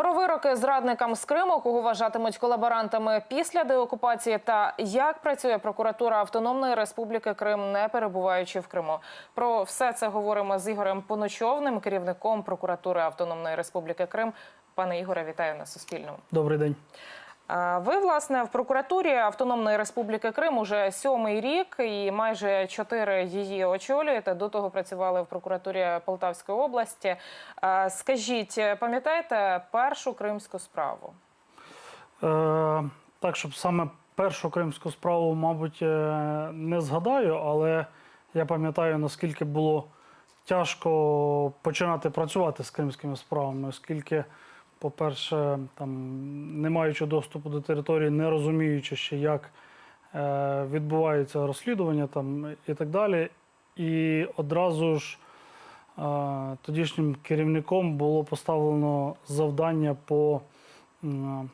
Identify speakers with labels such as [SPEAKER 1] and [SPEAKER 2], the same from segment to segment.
[SPEAKER 1] Про вироки зрадникам з Криму, кого вважатимуть колаборантами після деокупації, та як працює прокуратура Автономної Республіки Крим, не перебуваючи в Криму. Про все це говоримо з Ігорем Поночовним, керівником прокуратури Автономної Республіки Крим. Пане Ігоре, вітаю на Суспільному.
[SPEAKER 2] Добрий день.
[SPEAKER 1] Ви, власне, в прокуратурі Автономної Республіки Крим уже сьомий рік і майже чотири її очолюєте. До того працювали в прокуратурі Полтавської області. Скажіть, пам'ятаєте першу кримську справу?
[SPEAKER 2] Е, так, щоб саме першу кримську справу, мабуть, е, не згадаю, але я пам'ятаю, наскільки було тяжко починати працювати з кримськими справами, оскільки, по-перше, там, не маючи доступу до території, не розуміючи ще, як е, відбуваються розслідування там, і так далі. І одразу ж е, тодішнім керівником було поставлено завдання по м,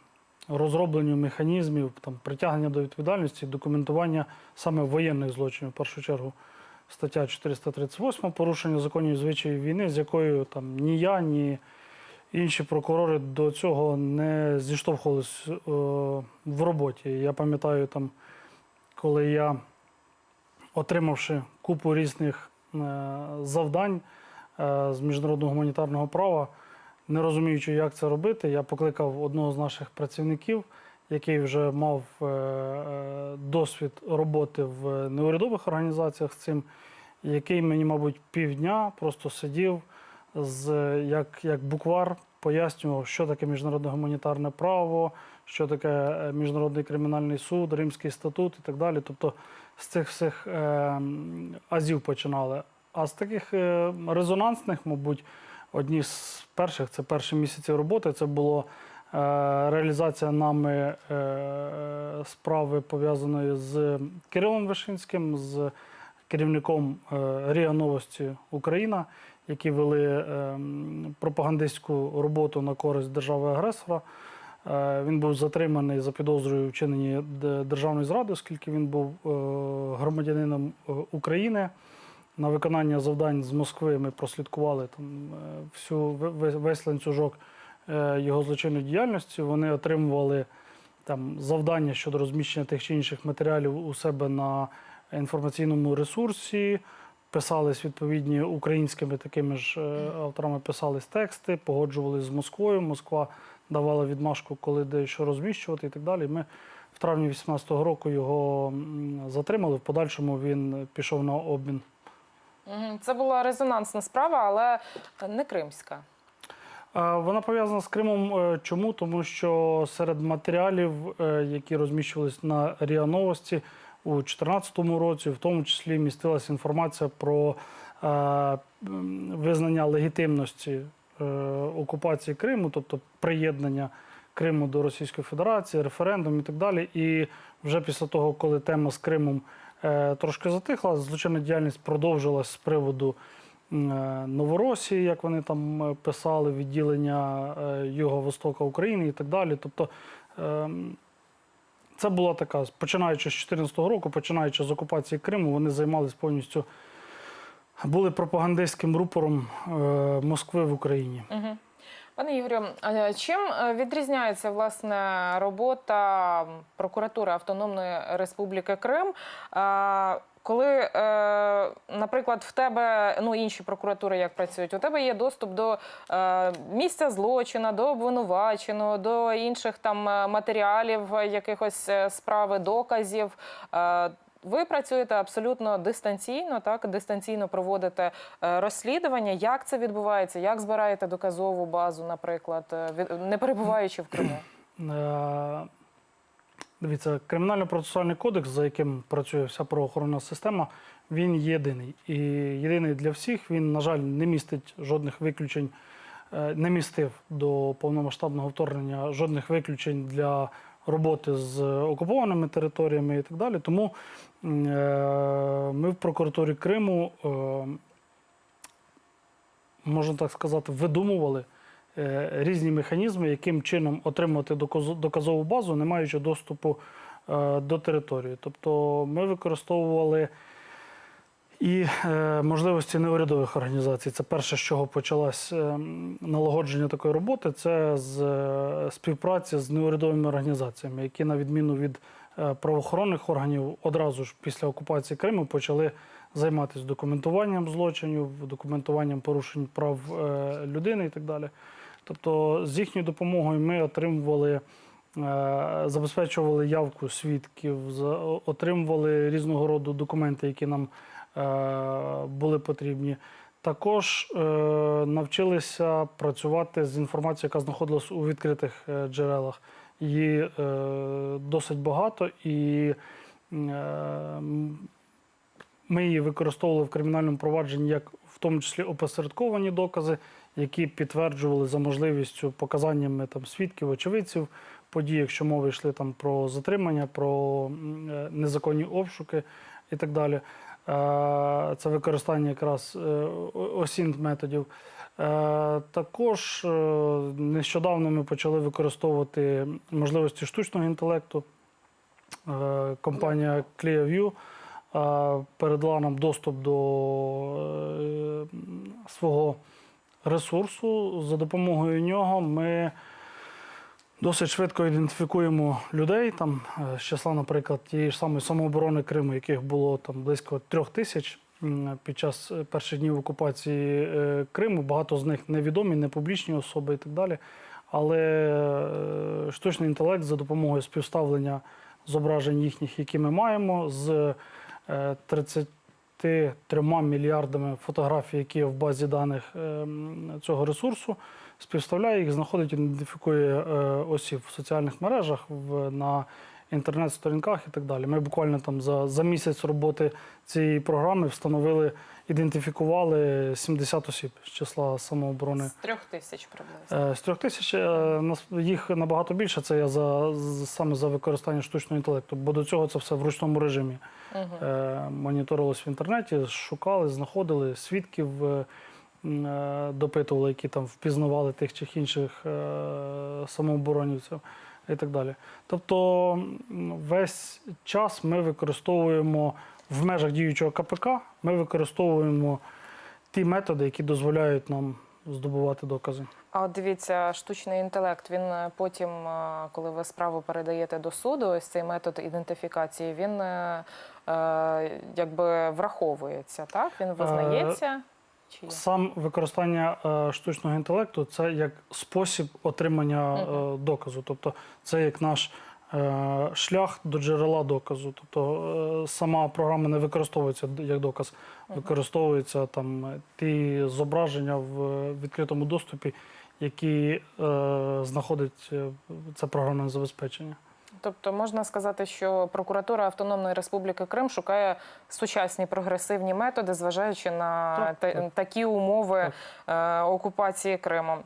[SPEAKER 2] розробленню механізмів там, притягнення до відповідальності, документування саме воєнних злочинів, в першу чергу. Стаття 438 порушення законів звичаїв війни, з якою там ні я, ні інші прокурори до цього не зіштовхувалися е, в роботі. Я пам'ятаю, там, коли я, отримавши купу різних е, завдань е, з міжнародного гуманітарного права, не розуміючи, як це робити, я покликав одного з наших працівників, який вже мав досвід роботи в неурядових організаціях з цим, який мені, мабуть, півдня просто сидів з як, як буквар, пояснював, що таке міжнародне гуманітарне право, що таке е, міжнародний кримінальний суд, Римський статут і так далі. Тобто з цих всіх е, азів починали. А з таких е, резонансних, мабуть, одні з перших це перші місяці роботи. Це було е, реалізація нами е, справи пов'язаної з Кирилом Вишинським, з керівником е, РІА Новості Україна, які вели е, пропагандистську роботу на користь держави-агресора. Е, Він був затриманий за підозрою вчинення державної зради, оскільки він був е, громадянином України. На виконання завдань з Москви ми прослідкували там всю весь, ланцюжок його злочинної діяльності. Вони отримували там завдання щодо розміщення тих чи інших матеріалів у себе на інформаційному ресурсі. Писались відповідні українськими такими ж е, авторами, писались тексти, погоджували з Москвою. Москва давала відмашку, коли де що розміщувати і так далі. Ми в травні 2018 року його затримали. В подальшому він пішов на обмін.
[SPEAKER 1] Це була резонансна справа, але не кримська.
[SPEAKER 2] Вона пов'язана з Кримом. Е, Чому? Тому що серед матеріалів, е, які розміщувалися на РІА Новості у 2014 році, в тому числі містилася інформація про е, визнання легітимності е, окупації Криму, тобто приєднання Криму до Російської Федерації, референдум і так далі. І вже після того, коли тема з Кримом е, трошки затихла, злочинна діяльність продовжилась з приводу е, Новоросії, як вони там е, писали, відділення е, Юго-Востока України і так далі. Тобто ем, це була така, починаючи з 2014 року, починаючи з окупації Криму, вони займалися повністю, були пропагандистським рупором е, Москви в Україні.
[SPEAKER 1] Угу. Пане Ігорю, чим е, відрізняється власне робота прокуратури Автономної Республіки Крим? Коли, е, наприклад, в тебе ну інші прокуратури як працюють, у тебе є доступ до е, місця злочину, до обвинуваченого, до інших там е, матеріалів, якихось справи, доказів. Ви працюєте абсолютно дистанційно, так дистанційно проводите розслідування. Як це відбувається? Як збираєте доказову базу, наприклад, від- не перебуваючи в Криму?
[SPEAKER 2] Дивіться, кримінально-процесуальний кодекс, за яким працює вся правоохоронна система, він єдиний. І єдиний для всіх. Він, на жаль, не містить жодних виключень, е, не містив до повномасштабного вторгнення жодних виключень для роботи з окупованими територіями і так далі. Тому е, ми в прокуратурі Криму, е, можна так сказати, видумували різні механізми, яким чином доказу- доказову базу, не маючи доступу е, до території. Тобто ми використовували і е, можливості неурядових організацій. Це перше, з чого почалось е, налагодження такої роботи, це з е, співпраці з неурядовими організаціями, які, на відміну від е, правоохоронних органів, одразу ж після окупації Криму почали займатися документуванням злочинів, документуванням порушень прав е, людини і так далі. Тобто, з їхньою допомогою ми отримували. е, Забезпечували явку свідків, отримували різного роду документи, які нам е, були потрібні. Також е, навчилися працювати з інформацією, яка знаходилась у відкритих джерелах. Її досить багато, і ми її використовували в кримінальному провадженні як в тому числі опосередковані докази, які підтверджували за можливістю показаннями там, свідків, очевидців подій, якщо мови йшли там про затримання, про е, незаконні обшуки і так далі. Е, Це використання якраз е, осінт методів. Також нещодавно ми почали використовувати можливості штучного інтелекту. Компанія ClearView передала нам доступ до е, свого ресурсу. За допомогою нього ми досить швидко ідентифікуємо людей. Там е, з числа, наприклад, тієї ж самої самооборони Криму, яких було там близько трьох тисяч під час е, перших днів окупації е, Криму. Багато з них невідомі, не публічні особи і так далі. Але е, штучний інтелект за допомогою співставлення зображень їхніх, які ми маємо, з е, 33 мільярдами фотографій, які є в базі даних е, цього ресурсу, співставляє їх, знаходить, ідентифікує е, осіб в соціальних мережах, на інтернет-сторінках і так далі. Ми буквально там за, за місяць роботи цієї програми встановили, ідентифікували 70 осіб з числа самооборони.
[SPEAKER 1] З трьох тисяч приблизно.
[SPEAKER 2] Е, З трьох тисяч е, їх набагато більше. Це я за саме за використання штучного інтелекту, бо до цього це все в ручному режимі.
[SPEAKER 1] Угу.
[SPEAKER 2] Моніторилось в інтернеті, шукали, знаходили свідків, допитували, які там впізнавали тих чи інших самооборонівців і так далі. Тобто весь час ми використовуємо в межах діючого КПК, ми використовуємо ті методи, які дозволяють нам здобувати докази.
[SPEAKER 1] А от дивіться, штучний інтелект. Він е, потім, е, коли ви справу передаєте до суду, ось цей метод ідентифікації, він е, е, якби враховується, так? Він визнається. Чи?
[SPEAKER 2] Сам використання штучного інтелекту це як спосіб отримання доказу. Тобто це як наш шлях до джерела доказу. Тобто е, сама програма не використовується як доказ, використовуються там е, ті зображення в е, відкритому доступі, які е, знаходить е, це програмне забезпечення.
[SPEAKER 1] Тобто можна сказати, що прокуратура Автономної Республіки Крим шукає сучасні прогресивні методи, зважаючи на
[SPEAKER 2] Так,
[SPEAKER 1] та-
[SPEAKER 2] так.
[SPEAKER 1] такі умови е, окупації Криму.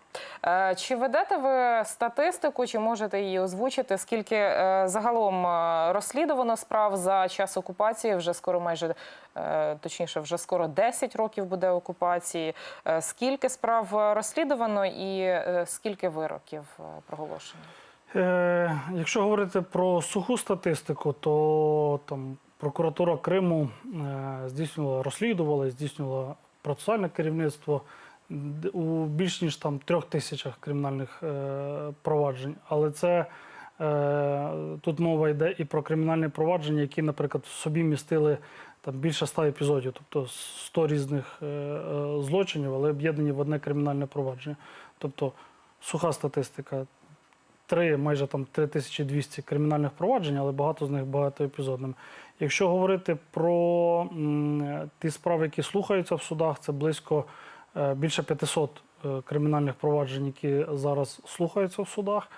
[SPEAKER 1] Е, чи ведете ви статистику, чи можете її озвучити? Скільки е, загалом е, розслідувано справ за час окупації? Вже скоро майже е, точніше, вже скоро 10 років буде окупації. Е, скільки справ е, розслідувано і е, скільки вироків е, проголошено?
[SPEAKER 2] Е, якщо говорити про суху статистику, то там прокуратура Криму е, здійснювала, розслідувала, здійснювала процесуальне керівництво у більш ніж там трьох тисячах кримінальних е, проваджень. Але це тут мова йде і про кримінальні провадження, які, наприклад, в собі містили там більше ста епізодів, тобто 100 різних злочинів, але об'єднані в одне кримінальне провадження. Тобто суха статистика три, майже там 3200 кримінальних проваджень, але багато з них багатоепізодними. Якщо говорити про м, ті справи, які слухаються в судах, це близько е, більше 500 е, кримінальних проваджень, які зараз слухаються в судах.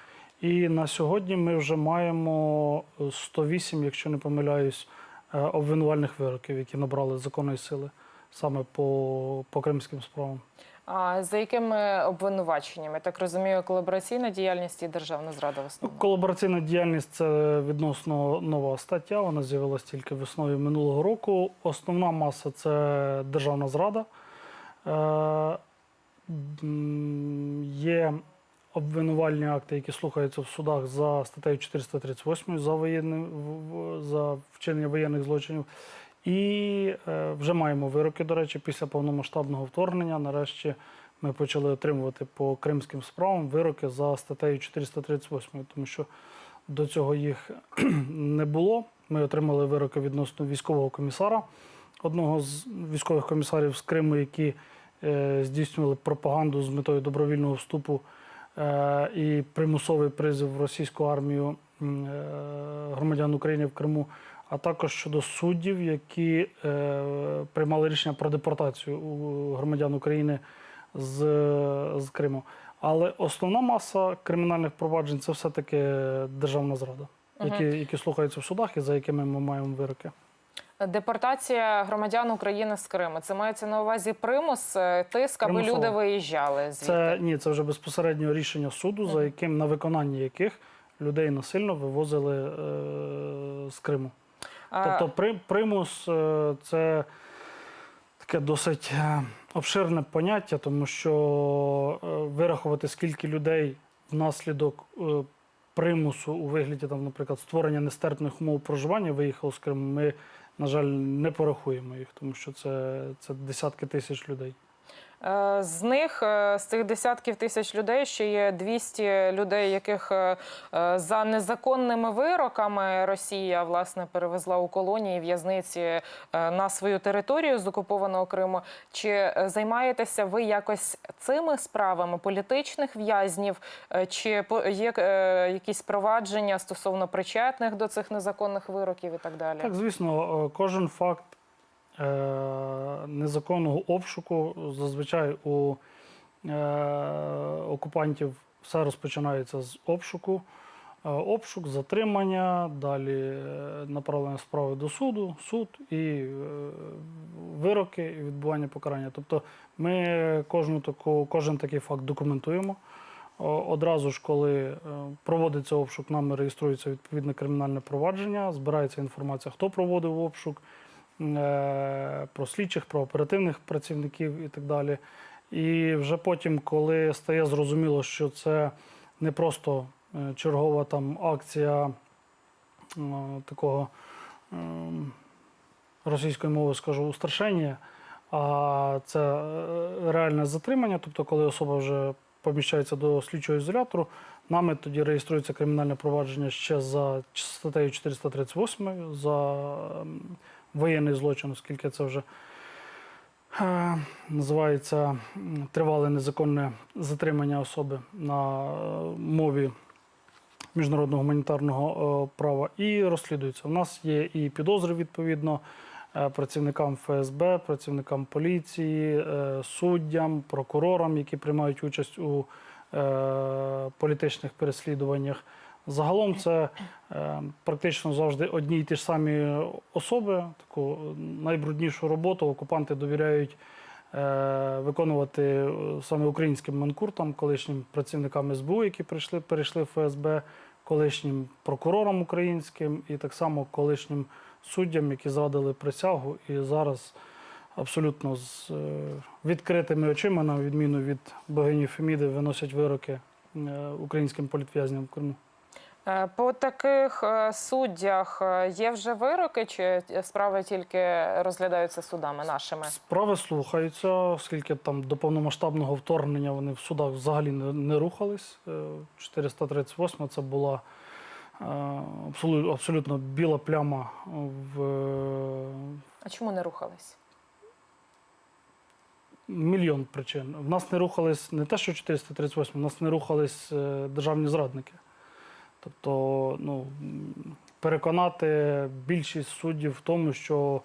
[SPEAKER 2] І на сьогодні ми вже маємо 108, якщо не помиляюсь, е, обвинувальних вироків, які набрали законної сили саме по, по кримським справам.
[SPEAKER 1] А за якими обвинуваченнями? Так розумію, колабораційна діяльність і державна зрада в основному.
[SPEAKER 2] Колабораційна діяльність це відносно нова стаття. Вона з'явилася тільки весною минулого року. Основна маса це державна зрада. Е, Є обвинувальні акти, які слухаються в судах за статтею 438 за, воєнне, в- в- за вчинення воєнних злочинів. І е, вже маємо вироки, до речі, після повномасштабного вторгнення. Нарешті ми почали отримувати по кримським справам вироки за статтею 438, тому що до цього їх не було. Ми отримали вироки відносно військового комісара, одного з військових комісарів з Криму, які е, здійснювали пропаганду з метою добровільного вступу е, і примусовий призив в російську армію громадян України в Криму, а також щодо суддів, які е, приймали рішення про депортацію громадян України з, з Криму. Але основна маса кримінальних проваджень це все-таки державна зрада, які, які слухаються в судах і за якими ми маємо вироки.
[SPEAKER 1] Депортація громадян України з Криму. Це мається на увазі примус, е, тиск, аби
[SPEAKER 2] Примусово.
[SPEAKER 1] люди виїжджали звідти.
[SPEAKER 2] Це ні, це вже безпосередньо рішення суду, за яким на виконанні яких людей насильно вивозили е, з Криму. Тобто при, примус е, це таке досить е, обширне поняття, тому що е, вирахувати, скільки людей внаслідок примусу у вигляді, там, наприклад, створення нестерпних умов проживання виїхало з Криму, ми, на жаль, не порахуємо їх, тому що це, це десятки тисяч людей.
[SPEAKER 1] Е, З них, е, з цих десятків тисяч людей, ще є 200 людей, яких е, за незаконними вироками Росія власне перевезла у колонії в'язниці на свою територію з окупованого Криму. Чи займаєтеся ви якось цими справами політичних в'язнів? Чи є якісь провадження стосовно причетних до цих незаконних вироків і так далі?
[SPEAKER 2] Так, звісно, кожен факт незаконного обшуку зазвичай у е, окупантів все розпочинається з обшуку. Е, Обшук, затримання, далі е, направлення справи до суду, суд і е, вироки і відбування покарання. Тобто ми кожну таку, кожен такий факт документуємо. Одразу ж, коли е, проводиться обшук, нами реєструється відповідне кримінальне провадження, збирається інформація, хто проводив обшук, е, про слідчих, про оперативних працівників і так далі. І вже потім, коли стає зрозуміло, що це не просто е, чергова там акція е, такого російською мовою скажу устрашення, а це е, реальне затримання, тобто коли особа вже поміщається до слідчого ізолятору, нами тоді реєструється кримінальне провадження ще за статтею 438 за воєнний злочин, оскільки це вже е, називається тривале незаконне затримання особи на е, мові міжнародного гуманітарного е, права і розслідується. У нас є і підозри відповідно працівникам ФСБ, працівникам поліції, суддям, прокурорам, які приймають участь у політичних переслідуваннях. Загалом це е, практично завжди одні й ті ж самі особи. Таку найбруднішу роботу окупанти довіряють е, виконувати е, саме українським манкуртам, колишнім працівникам СБУ, які прийшли, перейшли в ФСБ, колишнім прокурорам українським і так само колишнім суддям, які зрадили присягу і зараз абсолютно з відкритими очима, на відміну від богині Феміди, виносять вироки українським політв'язням в Криму.
[SPEAKER 1] Е, По таких е, суддях е, є вже вироки, чи справи тільки розглядаються судами нашими?
[SPEAKER 2] Справи слухаються, оскільки там до повномасштабного вторгнення вони в судах взагалі не, не рухались. Е, 438 це була абсолютно, біла пляма в
[SPEAKER 1] А чому не рухались?
[SPEAKER 2] мільйон причин. В нас не рухались не те, що 438, в нас не рухались державні зрадники. Тобто, ну, переконати більшість суддів в тому, що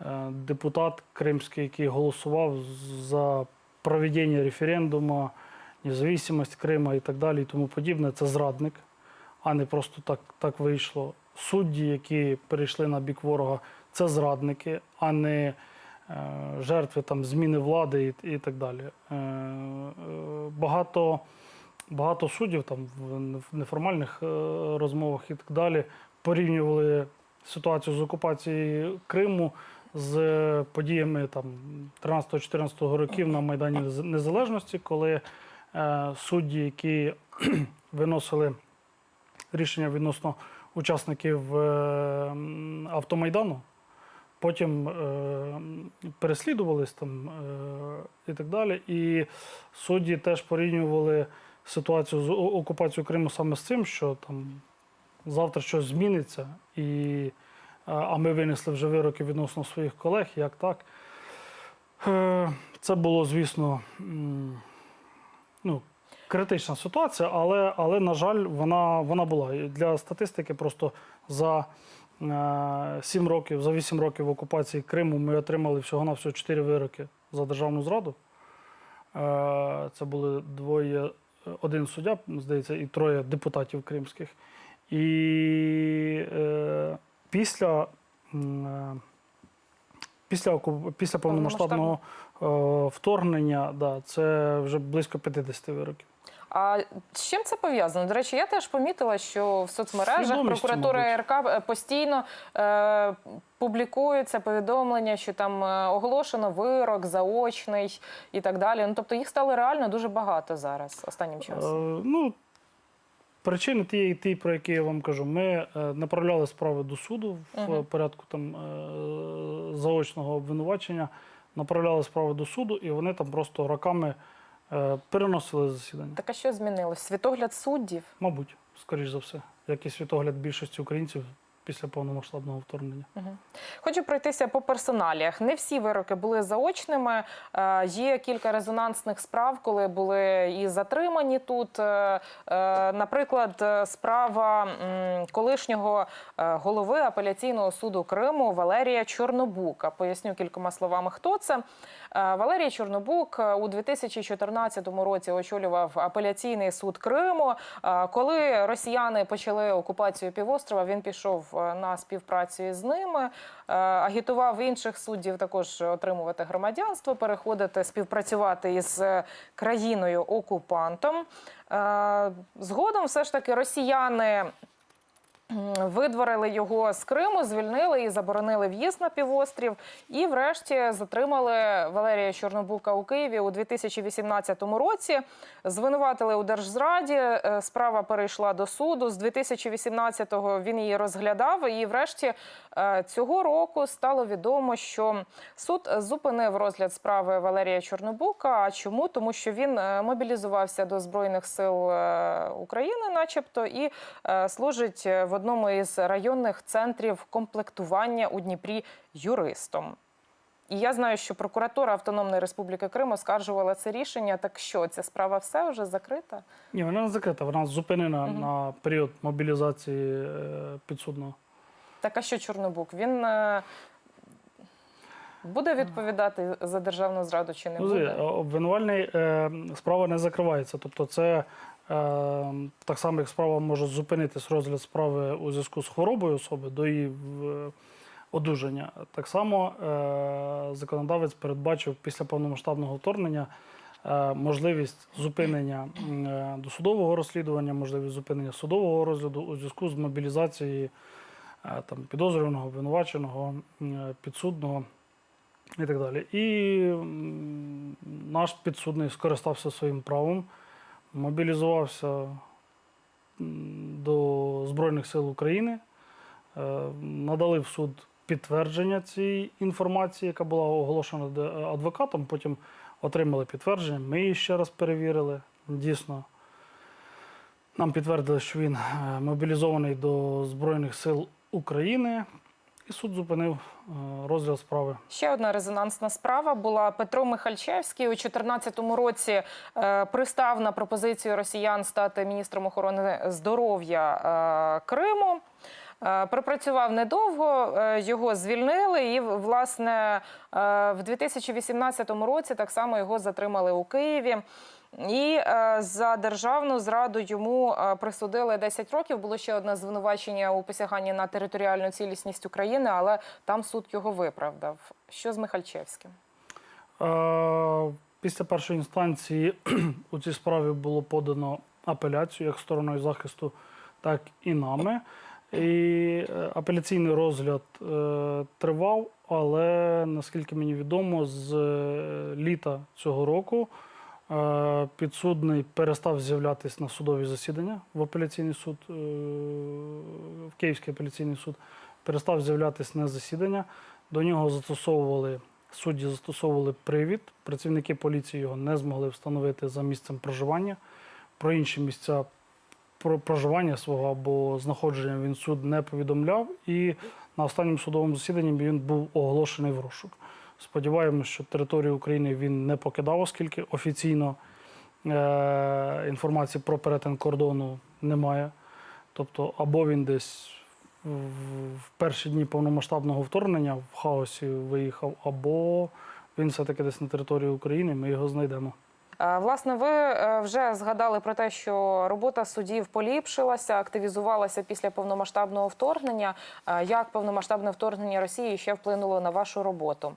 [SPEAKER 2] е, депутат кримський, який голосував за проведення референдуму, незалежність Крима і так далі, і тому подібне, це зрадник, а не просто так, так вийшло. Судді, які перейшли на бік ворога, це зрадники, а не е, жертви там, зміни влади і, і так далі. Е, багато, багато суддів там, в неформальних е, розмовах і так далі порівнювали ситуацію з окупацією Криму з подіями там, 13-14 років на Майдані Незалежності, коли е, судді, які виносили рішення відносно учасників е, автомайдану, потім е, переслідувались там е, і так далі. І судді теж порівнювали ситуацію з окупацією Криму саме з цим, що там завтра щось зміниться, і, а- ми винесли вже вироки відносно своїх колег, як так. Е, Це було, звісно, ну, критична ситуація, але, але на жаль, вона, вона була. Для статистики просто за е, 7 років, за 8 років окупації Криму ми отримали всього-навсього 4 вироки за державну зраду. Е, Це були двоє, один суддя, здається, і троє депутатів кримських. І е, після, е, після, після повномасштабного е, вторгнення, да, це вже близько 50 вироків.
[SPEAKER 1] А з чим це пов'язано? До речі, я теж помітила, що в соцмережах прокуратура РК е, постійно е, публікуються повідомлення, що там е, оголошено вирок, заочний і так далі. Ну тобто їх стало реально дуже багато зараз останнім часом.
[SPEAKER 2] Е, ну, причини ті, ті, про які я вам кажу. Ми е, направляли справи до суду в
[SPEAKER 1] Мгм.
[SPEAKER 2] порядку там, е, заочного обвинувачення, направляли справи до суду, і вони там просто роками е, переносили засідання.
[SPEAKER 1] Так а що змінилось? Світогляд суддів?
[SPEAKER 2] Мабуть, скоріш за все, як і світогляд більшості українців після повномасштабного вторгнення.
[SPEAKER 1] Хочу пройтися по персоналіях. Не всі вироки були заочними. Е, Є кілька резонансних справ, коли були і затримані тут. Е, е, Наприклад, е, справа колишнього е, голови апеляційного суду Криму Валерія Чорнобука. Поясню кількома словами, хто це. Е, Валерій Чорнобук е, у 2014 році очолював апеляційний суд Криму. Е, Коли росіяни почали окупацію півострова, він пішов на співпрацю із ними, агітував інших суддів також отримувати громадянство, переходити співпрацювати із країною окупантом. Згодом, все ж таки, росіяни. Видворили його з Криму, звільнили і заборонили в'їзд на півострів. І, врешті, затримали Валерія Чорнобука у Києві у 2018 році. Звинуватили у держзраді. е, Справа перейшла до суду. З 2018-го він її розглядав. І, врешті, е, цього року стало відомо, що суд зупинив розгляд справи Валерія Чорнобука. А чому? Тому що він е, мобілізувався до збройних сил України, начебто, і служить в одному із районних центрів комплектування у Дніпрі юристом. І я знаю, що прокуратура Автономної Республіки Крим оскаржувала це рішення. Так що ця справа все вже закрита?
[SPEAKER 2] Ні, вона не закрита, вона зупинена
[SPEAKER 1] Мгм.
[SPEAKER 2] на період мобілізації е, підсудного.
[SPEAKER 1] Так а що Чорнобук? Він е, буде відповідати за державну зраду чи не
[SPEAKER 2] Ну,
[SPEAKER 1] буде?
[SPEAKER 2] зи- обвинувальний е, справа не закривається. Тобто, це е, так само, як справа може зупинитись розгляд справи у зв'язку з хворобою особи до її в- одужання. Так само е, законодавець передбачив після повномасштабного вторгнення. е, Можливість зупинення е, досудового розслідування, можливість зупинення судового розгляду у зв'язку з мобілізацією е, там, підозрюваного, обвинуваченого, е, підсудного і так далі. І наш підсудний скористався своїм правом, мобілізувався до Збройних сил України, е, надали в суд підтвердження цієї інформації, яка була оголошена адвокатом. Потім отримали підтвердження. Ми її ще раз перевірили. Дійсно, нам підтвердили, що він е, мобілізований до Збройних сил України, і суд зупинив е, розгляд справи.
[SPEAKER 1] Ще одна резонансна справа була Петро Михальчевський у 2014 році е, пристав на пропозицію росіян стати міністром охорони здоров'я е, Криму. Пропрацював недовго, його звільнили, і власне в 2018 році так само його затримали у Києві. І е, за державну зраду йому е, присудили 10 років. Було ще одне звинувачення у посяганні на територіальну цілісність України, але там суд його виправдав. Що з Михальчевським?
[SPEAKER 2] Е, Після першої інстанції у цій справі було подано апеляцію як стороною захисту, так і нами. І апеляційний розгляд тривав, але наскільки мені відомо, з літа цього року підсудний перестав з'являтися на судові засідання в апеляційний суд, е, в Київський апеляційний суд, перестав з'являтися на засідання. До нього застосовували судді застосовували привід. Працівники поліції його не змогли встановити за місцем проживання. Про інші місця проживання свого або знаходження він суд не повідомляв. І на останньому судовому засіданні він був оголошений в розшук. Сподіваємося, що територію України він не покидав, оскільки офіційно е- інформації про перетин кордону немає. Тобто, або він десь в в перші дні повномасштабного вторгнення в хаосі виїхав, або він все-таки десь на території України, ми його знайдемо.
[SPEAKER 1] Е, Власне, ви е, вже згадали про те, що робота судів поліпшилася, активізувалася після повномасштабного вторгнення. Е, Як повномасштабне вторгнення Росії ще вплинуло на вашу роботу?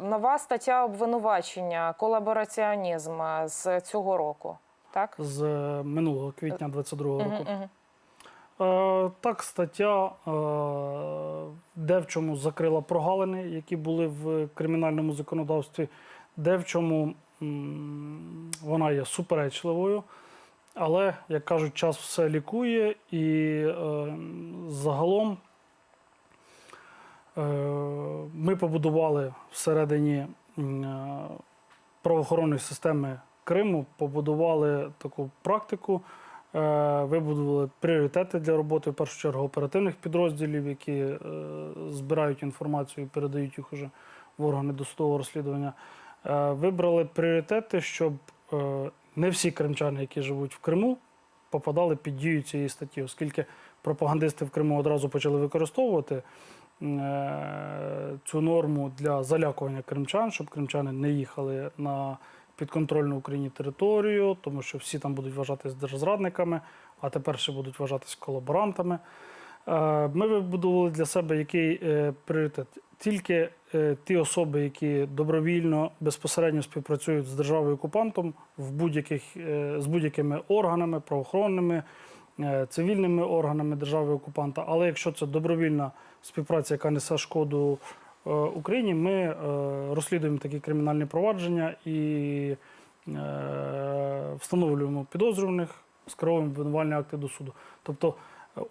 [SPEAKER 1] Нова стаття обвинувачення, колабораціонізм з цього року. Так?
[SPEAKER 2] З е, минулого квітня 22-го року. Е, так, стаття е, де в чому закрила прогалини, які були в кримінальному законодавстві, де в чому вона є суперечливою. Але, як кажуть, час все лікує, і загалом ми побудували всередині е, правоохоронної системи Криму, побудували таку практику. Е, Вибудували пріоритети для роботи, в першу чергу, оперативних підрозділів, які е, збирають інформацію і передають їх уже в органи досудового розслідування. Е, Вибрали пріоритети, щоб е, не всі кримчани, які живуть в Криму, попадали під дію цієї статті, оскільки пропагандисти в Криму одразу почали використовувати е, цю норму для залякування кримчан, щоб кримчани не їхали на підконтрольну Україні територію, тому що всі там будуть вважатись держзрадниками, а тепер ще будуть вважатись колаборантами. Е, Ми вибудували для себе який е, пріоритет. Тільки е, ті особи, які добровільно безпосередньо співпрацюють з державою окупантом в будь-яких е, з будь-якими органами, правоохоронними, е, цивільними органами держави окупанта. Але якщо це добровільна співпраця, яка несе шкоду е, Україні, ми е, розслідуємо такі кримінальні провадження і е, встановлюємо підозрюваних, скеровуємо обвинувальні акти до суду. Тобто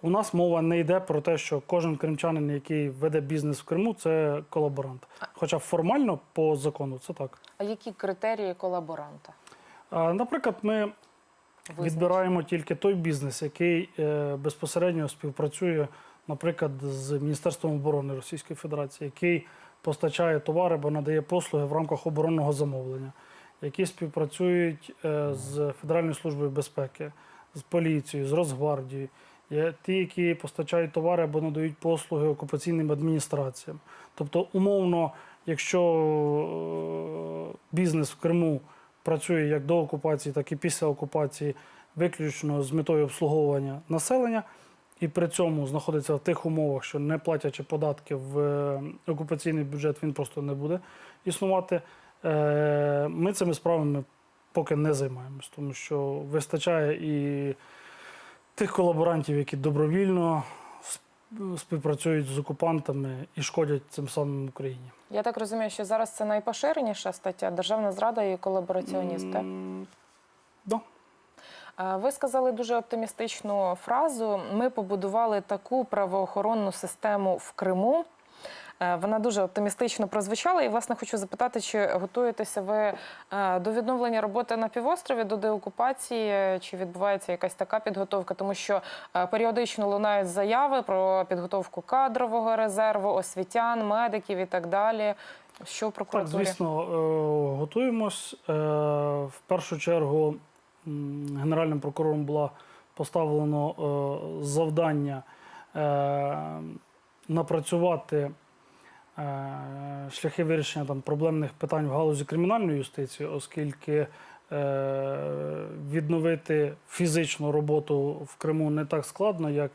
[SPEAKER 2] у нас мова не йде про те, що кожен кримчанин, який веде бізнес в Криму, це колаборант. Хоча формально по закону це так.
[SPEAKER 1] А які критерії колаборанта?
[SPEAKER 2] Наприклад, ми
[SPEAKER 1] Визначені?
[SPEAKER 2] відбираємо тільки той бізнес, який безпосередньо співпрацює, наприклад, з Міністерством оборони Російської Федерації, який постачає товари або надає послуги в рамках оборонного замовлення, які співпрацюють е, з Федеральною службою безпеки, з поліцією, з Росгвардією. Є ті, які постачають товари або надають послуги окупаційним адміністраціям. Тобто, умовно, якщо е, бізнес в Криму працює як до окупації, так і після окупації, виключно з метою обслуговування населення, і при цьому знаходиться в тих умовах, що не платячи податки в е, окупаційний бюджет, він просто не буде існувати. Е, Ми цими справами поки не займаємось, тому що вистачає і тих колаборантів, які добровільно співпрацюють з окупантами і шкодять цим самим Україні.
[SPEAKER 1] Я так розумію, що зараз це найпоширеніша стаття державна зрада і колабораціоніст. так? Е, Ви сказали дуже оптимістичну фразу. Ми побудували таку правоохоронну систему в Криму. Е, Вона дуже оптимістично прозвучала. І, власне, хочу запитати, чи готуєтеся ви е, до відновлення роботи на півострові, до деокупації, чи відбувається якась така підготовка? Тому що періодично лунають заяви про підготовку кадрового резерву, освітян, медиків і так далі. Що в
[SPEAKER 2] Так, звісно, готуємось. В першу чергу Генеральним прокурором було поставлено е, завдання е, напрацювати е, шляхи вирішення там, проблемних питань в галузі кримінальної юстиції, оскільки відновити фізичну роботу в Криму не так складно, як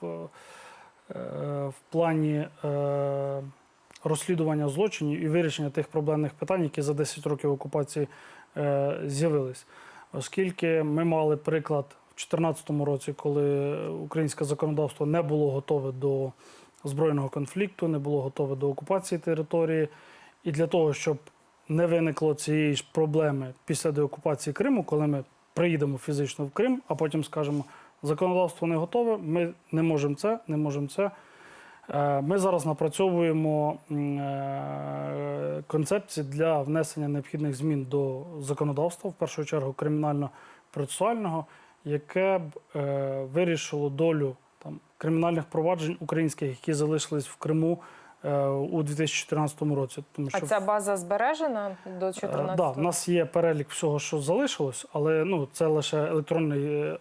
[SPEAKER 2] в, в плані. розслідування злочинів і вирішення тих проблемних питань, які за 10 років окупації з'явились. Оскільки ми мали приклад в 2014 році, коли українське законодавство не було готове до збройного конфлікту, не було готове до окупації території, і для того, щоб не виникло цієї ж проблеми після деокупації Криму, коли ми приїдемо фізично в Крим, а потім скажемо, законодавство не готове, ми не можемо це, не можемо це. Е, Ми зараз напрацьовуємо е, концепції для внесення необхідних змін до законодавства, в першу чергу кримінально-процесуального, яке б е, вирішило долю там, кримінальних проваджень українських, які залишились в Криму у 2014 році. Тому
[SPEAKER 1] А
[SPEAKER 2] що
[SPEAKER 1] ця база збережена до
[SPEAKER 2] Е,
[SPEAKER 1] 14
[SPEAKER 2] Да, в нас є перелік всього, що залишилось, але ну, це лише електронний е,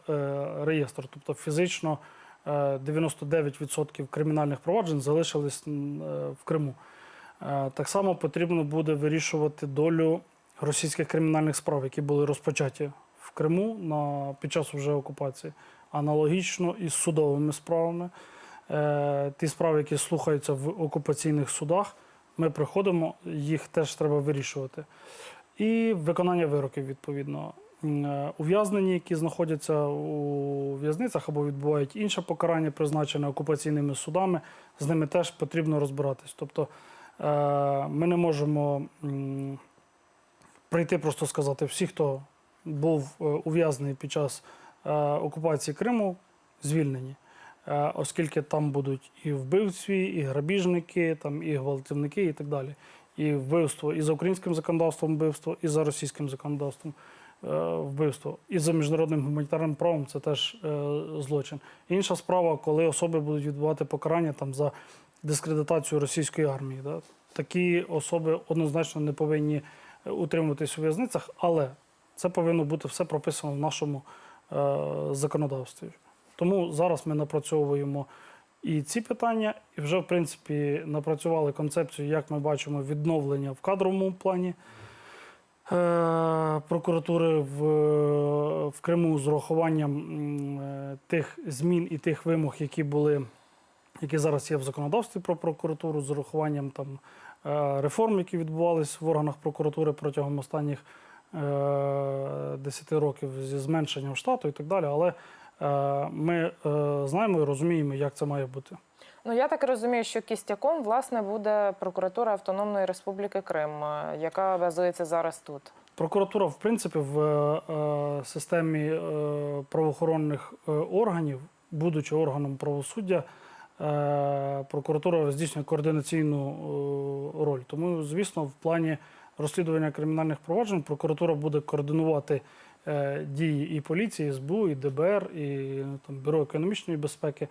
[SPEAKER 2] реєстр. Тобто фізично 99% кримінальних проваджень залишились е, в Криму. Е, Так само потрібно буде вирішувати долю російських кримінальних справ, які були розпочаті в Криму на, під час вже окупації. Аналогічно із судовими справами. Е, Ті справи, які слухаються в окупаційних судах, ми приходимо, їх теж треба вирішувати. І виконання вироків, відповідно. Е, Ув'язнені, які знаходяться у в'язницях або відбувають інше покарання, призначене окупаційними судами, з ними теж потрібно розбиратись. Тобто е, ми не можемо прийти просто сказати, всі, хто був е, ув'язнений під час окупації Криму, звільнені. Оскільки там будуть і вбивці, і грабіжники, там, і гвалтівники, і так далі. І вбивство і за українським законодавством вбивство, і за російським законодавством вбивство. І за міжнародним гуманітарним правом це теж е, злочин. Інша справа, коли особи будуть відбувати покарання там, за дискредитацію російської армії. Да? Такі особи однозначно не повинні е, утримуватись у в'язницях, але це повинно бути все прописано в нашому е, законодавстві. Тому зараз ми напрацьовуємо і ці питання, і вже, в принципі, напрацювали концепцію, як ми бачимо, відновлення в кадровому плані е, прокуратури в, в Криму з урахуванням е, тих змін і тих вимог, які були, які зараз є в законодавстві про прокуратуру, з урахуванням там е, реформ, які відбувалися в органах прокуратури протягом останніх е, 10 років зі зменшенням штату і так далі. Але е, ми е, знаємо і розуміємо, як це має бути.
[SPEAKER 1] Ну я так розумію, що кістяком власне буде прокуратура Автономної Республіки Крим, е, яка базується зараз тут.
[SPEAKER 2] Прокуратура, в принципі, в е, системі е, правоохоронних е, органів, будучи органом правосуддя, е, прокуратура здійснює координаційну е, роль. Тому, звісно, в плані розслідування кримінальних проваджень прокуратура буде координувати е, дії і поліції, і СБУ, і ДБР, і ну, там, Бюро економічної безпеки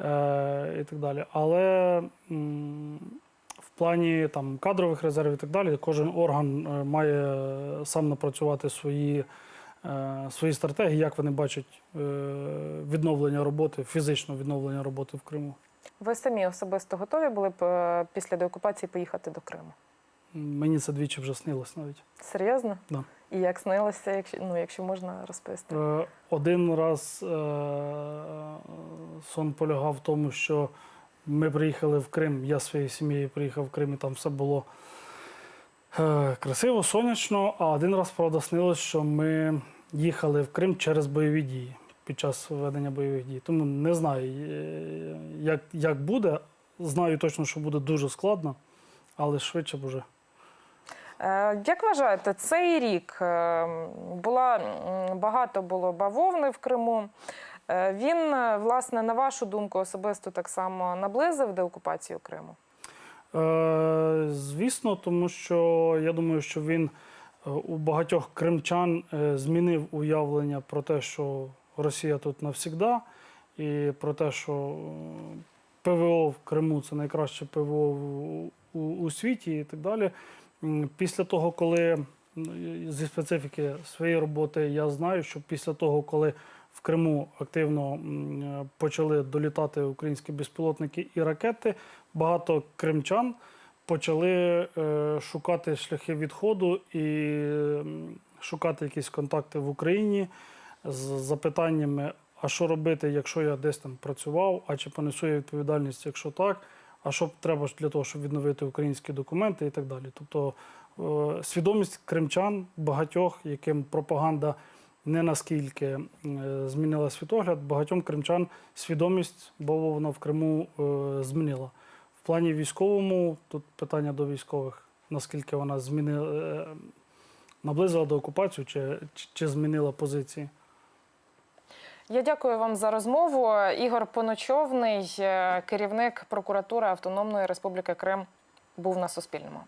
[SPEAKER 2] е, і так далі. Але м, в плані там, кадрових резервів і так далі, кожен орган е, має сам напрацювати свої, е, свої стратегії, як вони бачать е, відновлення роботи, фізичне відновлення роботи в Криму.
[SPEAKER 1] Ви самі особисто готові були б е, після деокупації поїхати до Криму?
[SPEAKER 2] Мені це двічі вже снилось навіть.
[SPEAKER 1] Серйозно?
[SPEAKER 2] Да.
[SPEAKER 1] І як снилося, якщо ну, якщо можна розповісти?
[SPEAKER 2] Е, Один раз е, сон полягав в тому, що ми приїхали в Крим, я своєю сім'єю приїхав в Крим, і там все було е, красиво, сонячно. А один раз, правда, снилось, що ми їхали в Крим через бойові дії під час ведення бойових дій. Тому не знаю, е, як, як буде. Знаю точно, що буде дуже складно, але швидше б.
[SPEAKER 1] Е, Як вважаєте, цей рік е, була багато було бавовни в Криму. Е, Він, е, власне, на вашу думку, особисто так само наблизив деокупацію Криму?
[SPEAKER 2] Е, Звісно, тому що я думаю, що він у багатьох кримчан змінив уявлення про те, що Росія тут навсігда, і про те, що ПВО в Криму це найкраще ПВО у, світі і так далі. Після того, коли зі специфіки своєї роботи я знаю, що після того, коли в Криму активно почали долітати українські безпілотники і ракети, багато кримчан почали е, шукати шляхи відходу і шукати якісь контакти в Україні з запитаннями: а що робити, якщо я десь там працював, а чи понесу я відповідальність, якщо так, а що треба для того, щоб відновити українські документи і так далі. Тобто свідомість кримчан багатьох, яким пропаганда не наскільки е, змінила світогляд, багатьом кримчан свідомість бавовна в Криму е, змінила. В плані військовому тут питання до військових, наскільки вона змінила, е, наблизила до окупацію чи, чи, змінила позиції.
[SPEAKER 1] Я дякую вам за розмову. Ігор Поночовний, е, керівник прокуратури Автономної Республіки Крим, був на Суспільному.